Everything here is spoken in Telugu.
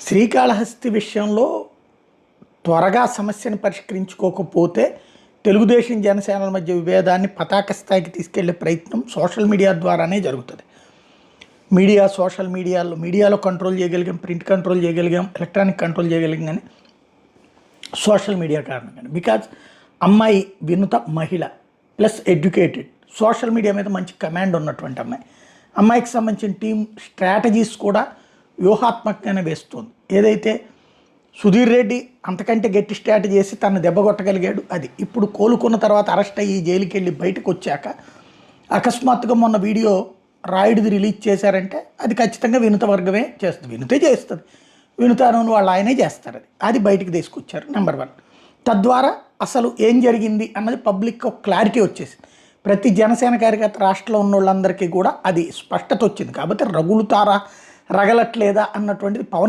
శ్రీకాళహస్తి విషయంలో త్వరగా సమస్యను పరిష్కరించుకోకపోతే తెలుగుదేశం జనసేనల మధ్య విభేదాన్ని పతాక స్థాయికి తీసుకెళ్ళే ప్రయత్నం సోషల్ మీడియా ద్వారానే జరుగుతుంది. మీడియా సోషల్ మీడియాలో మీడియాలో కంట్రోల్ చేయగలిగాం ప్రింట్ కంట్రోల్ చేయగలిగాం ఎలక్ట్రానిక్ కంట్రోల్ చేయగలిగాం కానీ సోషల్ మీడియా కారణంగానే. బికాజ్ అమ్మాయి వినుత మహిళ ప్లస్ ఎడ్యుకేటెడ్. సోషల్ మీడియా మీద మంచి కమాండ్ ఉన్నటువంటి అమ్మాయి. అమ్మాయికి సంబంధించిన టీం స్ట్రాటజీస్ కూడా వ్యూహాత్మకంగానే వేస్తుంది. ఏదైతే సుధీర్ రెడ్డి అంతకంటే గట్టి స్ట్రాటజీ చేసి తను దెబ్బ కొట్టగలిగాడు అది ఇప్పుడు కోలుకున్న తర్వాత అరెస్ట్ అయ్యి జైలుకి వెళ్ళి బయటకు వచ్చాక అకస్మాత్తుగా మొన్న వీడియో రాయుడిది రిలీజ్ చేశారంటే అది ఖచ్చితంగా వినుత వర్గమే చేస్తుంది. వినుతే చేస్తుంది. వినుతాను వాళ్ళు ఆయనే చేస్తారు అది. అది బయటికి తీసుకొచ్చారు నెంబర్ వన్ తద్వారా అసలు ఏం జరిగింది అన్నది పబ్లిక్ ఒక క్లారిటీ వచ్చేసింది. ప్రతి జనసేన కార్యకర్త రాష్ట్రంలో ఉన్న వాళ్ళందరికీ కూడా అది స్పష్టత వచ్చింది. కాబట్టి రగులుతారా రగలట్లేదా అన్నటువంటిది పవన్